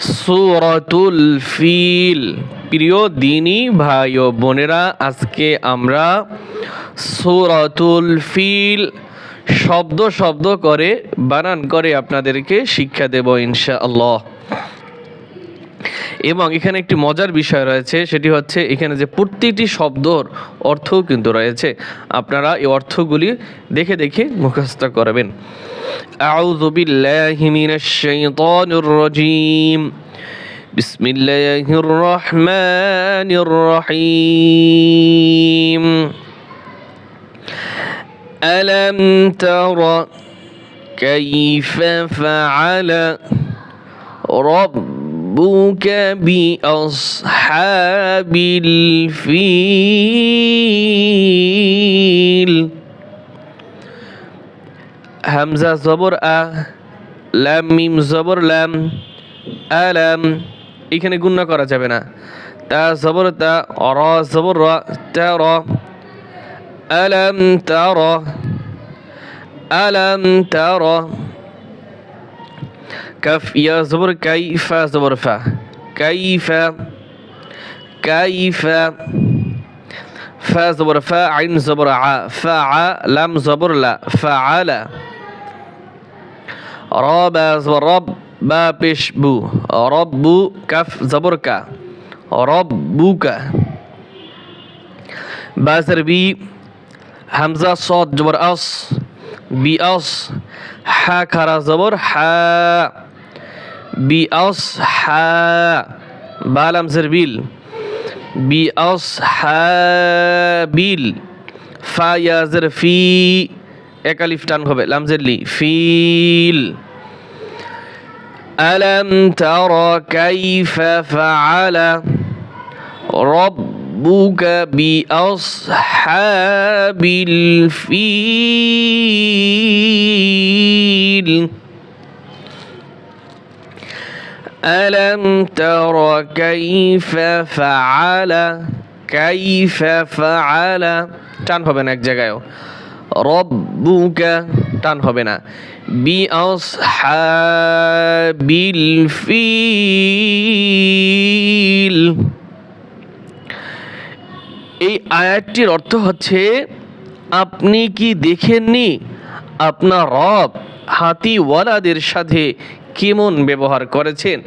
সুরতুল ফিল। প্রিয় দিনী ভাই ও বোনেরা, আজকে আমরা সুরতুল ফিল শব্দ শব্দ করে বানান করে আপনাদেরকে শিক্ষা দেব ইনশাআল্লাহ। এবং এখানে একটি মজার বিষয় রয়েছে সেটি হচ্ছে এখানে যে প্রতিটি শব্দর অর্থও কিন্তু রয়েছে আপনারা এই অর্থগুলি দেখে দেখে মুখস্থ করবেন أعوذ بالله من الشيطان الرجيم بسم الله الرحمن الرحيم ألم تر كيف فعل ربك بأصحاب الفيل হামজা জবর আ লাম মিম জবর লাম আলাম এখানে গুণনা করা যাবে না তা জবর তা র জবর র তা র আলাম তা র আলাম তা র كف يا زبر كيف زبر فا؟ كيف؟ كيف؟ فا زبر فا عين زبر ع فع لم زبر لا. فعل رب زبر رب با پیش بو. رب كف زبر کا ربك بازر بي. همزة صاد جبر أص. بي أص. حا كرا زبر حا. بي أص حا بالم زربيل বিআসহাবিল ফা ইয়াজের ফি একালিফ টান হবে লামজের লি ফিল ألم تر كيف فعل ربك بأصحاب الفيل ألم تر كيف فعل كيف فعل টান হবে না এক জায়গায়ও রব্বুকা টান হবে না বি আসহাবিল ফিল এই আয়াতটির অর্থ হচ্ছে আপনি কি দেখেননি আপনার রব হাতিওয়ালাদের সাথে কেমন ব্যবহার করেছেন?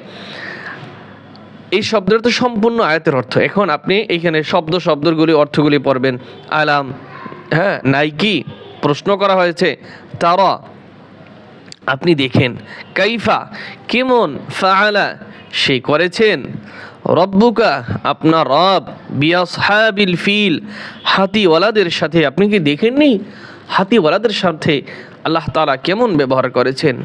এই শব্দের তো সম্পূর্ণ আয়াতের অর্থ। এখন আপনি এইখানে শব্দ, শব্দগুলি, অর্থগুলি পড়বেন। আলাম হ্যাঁ নাইকি, প্রশ্ন করা হয়েছে। তারা, আপনি দেখেন। কাইফা, কেমন ফাআলা, সে করেছেন। রব্বুকা, আপনার রব, বিয়াসহাবিল ফিল, হাতিওয়ালাদের সাথে। আপনি কি দেখেননি? হাতিওয়ালাদের সাথে আল্লাহ তাআলা কেমন ব্যবহার করেছেন?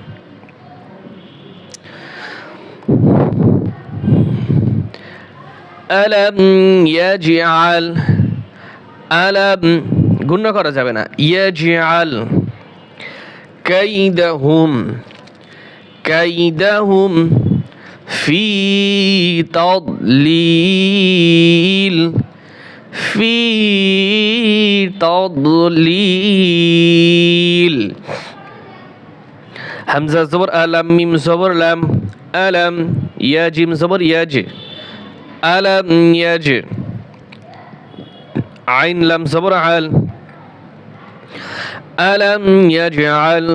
আলাম ইয়াজআল আলাম গুণ করা যাবে না। ইয়াজআল কাইদাহুম কাইদাহুম ফি তাদলিল ফি তাদলিল হামজা জবর আলাম মিম জবর লাম আলাম ইয়া জিম জবর ইয়াজ আলাম ইয়াজ আইন লাম জবর আল আলাম ইয়াজআল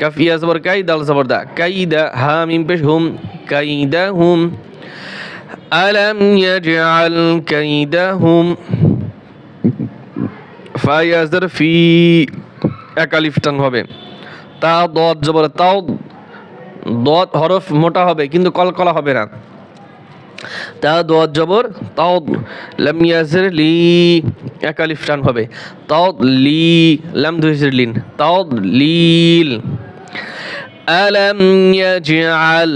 কাফিয়া জবর কাই দাল জবর দা কাইদা হা মিম পেশ হুম কাইদা হুম আলাম ইয়াজআল কাইদা হুম ফায়াজদার ফি একালিফ হবে তা দত জবর তাও দত হরফ মোটা হবে, কিন্তু কলকলা হবে না। তা দোয়াত জবর তাও লাম ইয়াজের লি একালিফ টান হবে। তাও লি, লাম দুইজের লিন। তাও লিল আলাম ইয়াজআল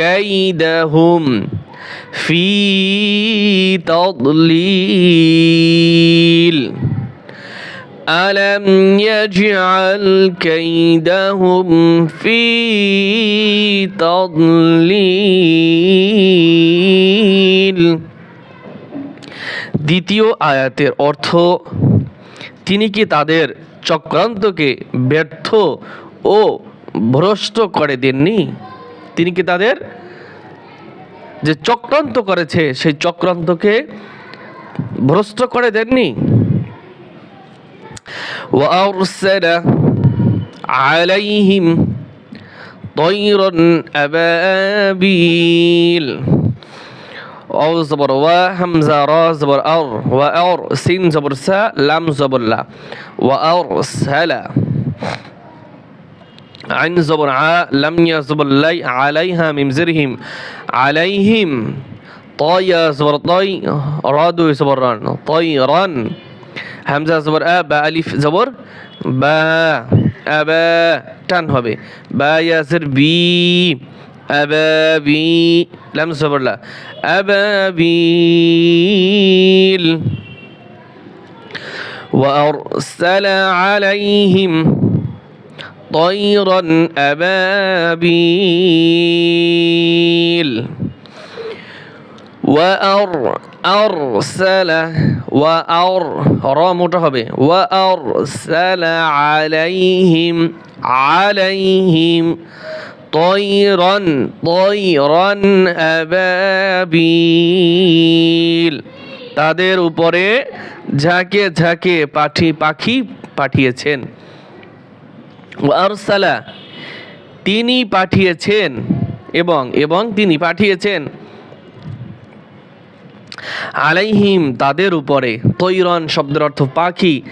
কাইদাহুম ফি তাদলিল ألم يجعل كيدهم في تضليل দ্বিতীয় আয়াতের অর্থ তিনি কি তাদের চক্রান্তকে ব্যর্থ ও ভ্রষ্ট করে দেননি তিনি কি তাদের যে চক্রান্ত করেছে সেই চক্রান্তকে ভ্রষ্ট করে দেননি وأرسل عليهم طيرا أبابيل. أو زبر و همزة را زبر أر وأر سين زبر سا لام زبر لا. وأرسل عين زبر ع لم يزبر لي عليها من زرهم. عليهم طي زبر طي رادو زبر ران طيرا. হামজা জবর আ বা আলিফ জবর বা আবা টান হবে বা ইয়াসের বি আবাবি লাম জবর লা আবাবিল وأرسل عليهم طيرا أبابيل وأر أرسل وأر را মোটা হবে وأرسل عليهم عليهم طيرا طيرا أبابيل তাদের উপরে ঝাঁকে ঝাঁকে পাখি পাখি পাঠিয়েছেন আরসালা তিনি পাঠিয়েছেন এবং এবং তিনি পাঠিয়েছেন আলাইহিম, তাদের উপরে। তৈরন শব্দের অর্থ পাখি।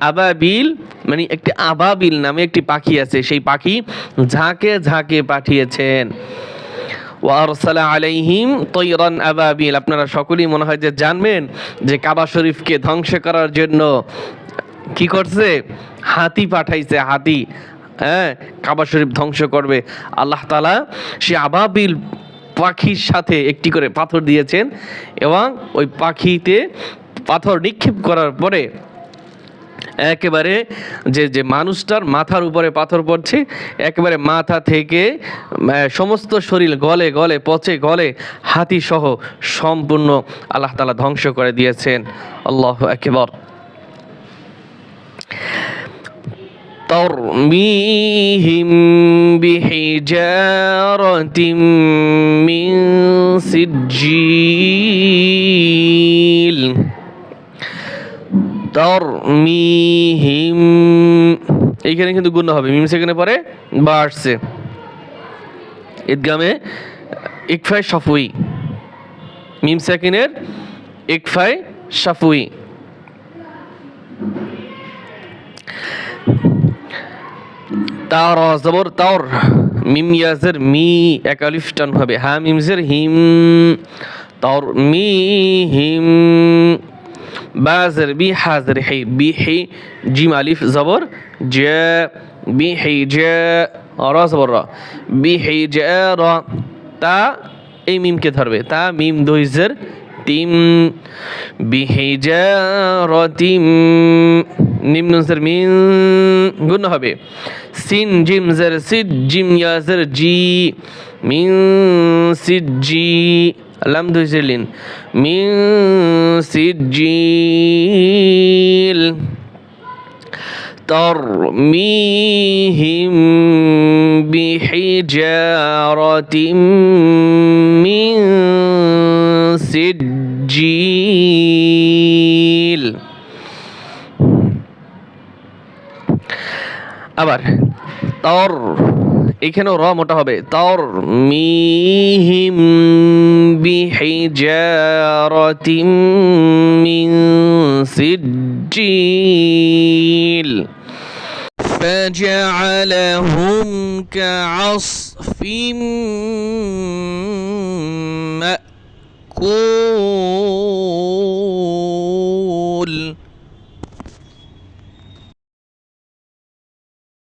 আবাবিল মানে একটি আবাবিল নামে একটি পাখি আছে। সেই পাখি ঝাঁকে ঝাঁকে পাঠিয়েছেন। ওয়ারসালা আলাইহিম তৈরন আবাবিল। আপনারা সকলেই মনে হয় যে জানবেন যে কাবা শরীফকে ধ্বংস করার জন্য কি করছে? হাতি পাঠাইছে, হাতি। হ্যাঁ কাবা শরীফ ধ্বংস করবে। আল্লাহ তালা সে আবাবিল পাখির সাথে একটি করে পাথর দিয়েছেন এবং ওই পাখিতে পাথর নিক্ষেপ করার পরে একেবারে যে যে মানুষটার মাথার উপরে পাথর পড়ছে, একেবারে মাথা থেকে সমস্ত শরীর গলে গলে, পচে গলে হাতি সহ সম্পূর্ণ আল্লাহ তালা ধ্বংস করে দিয়েছেন। আল্লাহ একেবার ترميهم بحجارة من سجيل তরমিহিম এইখানে কিন্তু গুণ হবে মিম সেখানে পরে বা আসছে ঈদগামে ইকফাই সাফুই মিম সেকেন্ডের ইকফাই সাফুই তার জবর তাওর মিম ইয়াজের মি এক আলিফ টান হবে, হা মিমজের হিম তাওর মি হিম, বাজের বি হাজের হে, বি হে, জিম আলিফ, জবর, জে, বি হে, জে, র, জবর, র, বি হে, জে, র, তা এই মিমকে ধরবে, তা মিম দইজের তিম বিহিজারতিম নিম্ন জের মিন গুণ হবে সিন জিম জের সিদ জিম ইয়াজের জি মিন সিদ জি লাম দুইজের লিন মিন সিদ জিল ترميهم بحجارة من سجيل আবার তর এখানেও র মোটা হবে। তর মিহিম বিহিজারাতিম মিন সিজ্জিল। فجعلهم كعصف مأكول